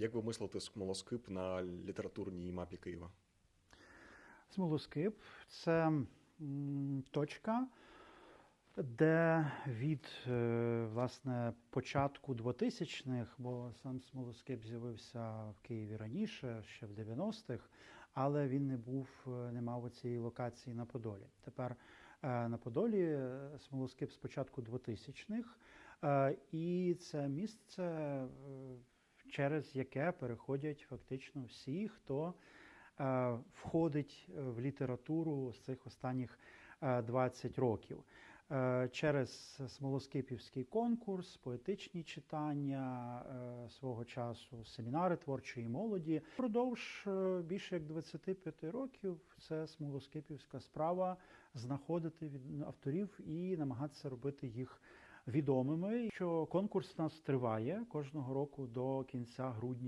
Як ви мислите смолоскип на літературній мапі Києва? Смолоскип це точка, де від е, власне початку 2000-х, бо сам смолоскип з'явився в Києві раніше, ще в 90-х, але він не був, е, не мав цієї локації на Подолі. Тепер е, на Подолі смолоскип з початку 2000-х, е, і це місце, через яке переходять фактично всі, хто е, входить е, в літературу з цих останніх е, 20 років. Е, Через смолоскипівський конкурс, поетичні читання свого часу, семінари творчої молоді. Продовж більше як 25 років це смолоскипівська справа знаходити від авторів і намагатися робити їх відомими. Що конкурс у нас триває кожного року до кінця грудня.